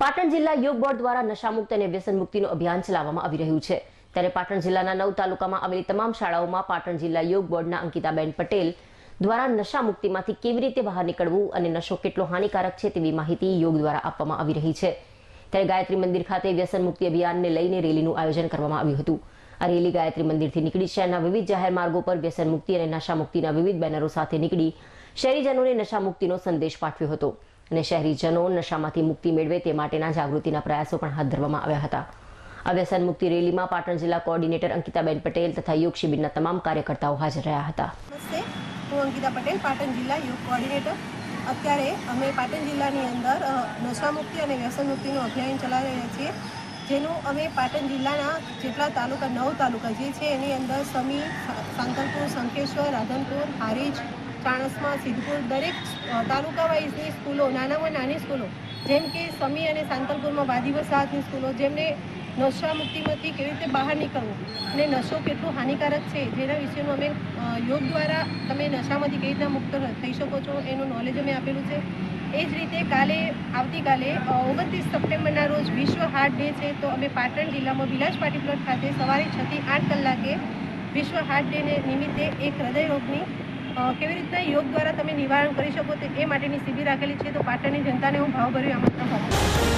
પાટણ જિલ્લા યોગ બોર્ડ દ્વારા નશામુક્ત અને વ્યસન મુક્તિનું અભિયાન ચલાવવામાં આવી રહ્યું છે. ત્યારે પાટણ જિલ્લાના નવ તાલુકામાં આવેલી તમામ શાળાઓમાં પાટણ જિલ્લા યોગ બોર્ડના અંકિતાબેન પટેલ દ્વારા નશા મુક્તિમાંથી કેવી રીતે બહાર નીકળવું અને નશો કેટલો હાનિકારક છે તેવી માહિતી યોગ દ્વારા આપવામાં આવી રહી છે. ત્યારે ગાયત્રી મંદિર ખાતે વ્યસન મુક્તિ અભિયાનને લઈને રેલીનું આયોજન કરવામાં આવ્યું હતું. આ રેલી ગાયત્રી મંદિરથી નીકળી શહેરના વિવિધ જાહેર માર્ગો પર વ્યસન મુક્તિ અને નશા મુક્તિના વિવિધ બેનરો સાથે નીકળી શહેરીજનોને નશા મુક્તિનો સંદેશ પાઠવ્યો હતો. અને શહેરીજનો નશામાંથી મુક્તિ મેળવે તે માટેના જાગૃતિના પ્રયાસો પણ હાથ ધરવામાં આવ્યા હતા. આ વ્યસન મુક્તિ રેલીમાં પાટણ જિલ્લા કોઓર્ડિનેટર અંકિતાબેન પટેલ તથા યોગ શિબિરના તમામ કાર્યકર્તાઓ હાજર રહ્યા હતા. હું અંકિતા પટેલ, પાટણ જિલ્લા યુથ કોઓર્ડિનેટર. અત્યારે અમે પાટણ જિલ્લાની અંદર નશામુક્તિ અને વ્યસન મુક્તિનું અભિયાન ચલાવી રહ્યા છીએ. જેનું અમે પાટણ જિલ્લાના જેટલા તાલુકા, નવ તાલુકા જે છે, એની અંદર સમી સાંતલપુર શંખેશ્વર રાધનપુર, હારીજ ચાણસ્મા સિદ્ધપુર દરેક તાલુકા વાઇઝની સ્કૂલો નાનામાં નાની સ્કૂલો જેમ કે સમી અને સાંતલપુરમાં વાદી વસાહતની સ્કૂલો જેમને નશા મુક્તિમાંથી કેવી રીતે બહાર નીકળવું અને નશો કેટલો હાનિકારક છે જેના વિશેનું અમે યોગ દ્વારા તમે નશામાંથી કેવી રીતના મુક્ત થઈ શકો છો એનું નોલેજ અમે આપેલું છે. એ જ રીતે કાલે આવતીકાલે ઓગણત્રીસ સપ્ટેમ્બરના રોજ વિશ્વ હાર્ટ ડે છે તો અમે પાટણ જિલ્લામાં વિલાસ પાટી પ્લોટ ખાતે સવારે છથી આઠ કલાકે વિશ્વ હાર્ટ ડેને નિમિત્તે એક હૃદય રોગની અ, કેવી રીતના યોગ દ્વારા તમે નિવારણ કરી શકો તે એ માટેની શિબિર રાખેલી છે, તો પાટણની જનતાને હું ભાવભર્યું આમંત્રણ આપું